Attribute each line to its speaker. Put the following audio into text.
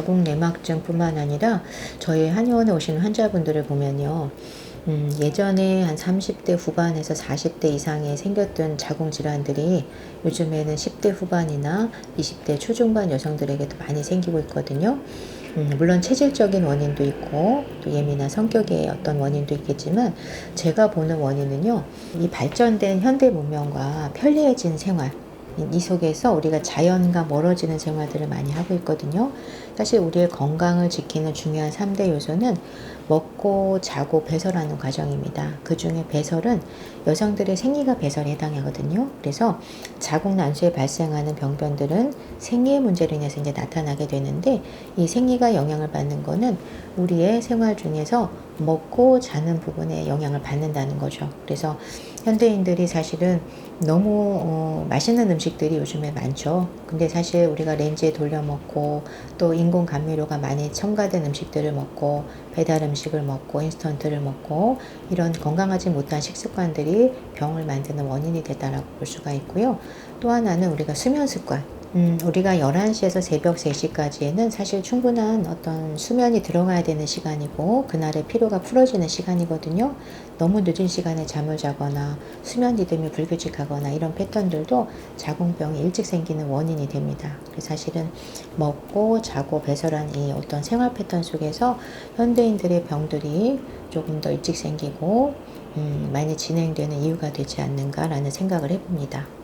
Speaker 1: 자궁 내막증뿐만 아니라 저희 한의원에 오시는 환자분들을 보면요. 음, 예전에 한 30대 후반에서 40대 이상에 생겼던 자궁 질환들이 요즘에는 10대 후반이나 20대 초중반 여성들에게도 많이 생기고 있거든요. 음, 물론 체질적인 원인도 있고 또 예민한 성격의 어떤 원인도 있겠지만 제가 보는 원인은요. 이 발전된 현대 문명과 편리해진 생활 이 속에서 우리가 자연과 멀어지는 생활들을 많이 하고 있거든요. 사실 우리의 건강을 지키는 중요한 3대 요소는 먹고 자고 배설하는 과정입니다. 그 중에 배설은 여성들의 생리가 배설에 해당하거든요. 그래서 자궁 난수에 발생하는 병변들은 생리의 문제로 인해서 이제 나타나게 되는데 이 생리가 영향을 받는 거는 우리의 생활 중에서 먹고 자는 부분에 영향을 받는다는 거죠. 그래서 현대인들이 사실은 너무 어, 맛있는 음식 들이 요즘에 많죠. 근데 사실 우리가 렌즈에 돌려 먹고 또 인공 감미료가 많이 첨가된 음식들을 먹고 배달 음식을 먹고 인스턴트를 먹고 이런 건강하지 못한 식습관들이 병을 만드는 원인이 되다라고 볼 수가 있고요. 또 하나는 우리가 수면 습관. 음, 우리가 11시에서 새벽 3시까지에는 사실 충분한 어떤 수면이 들어가야 되는 시간이고, 그날의 피로가 풀어지는 시간이거든요. 너무 늦은 시간에 잠을 자거나, 수면 리듬이 불규칙하거나, 이런 패턴들도 자궁병이 일찍 생기는 원인이 됩니다. 사실은 먹고, 자고, 배설한 이 어떤 생활 패턴 속에서 현대인들의 병들이 조금 더 일찍 생기고, 음, 많이 진행되는 이유가 되지 않는가라는 생각을 해봅니다.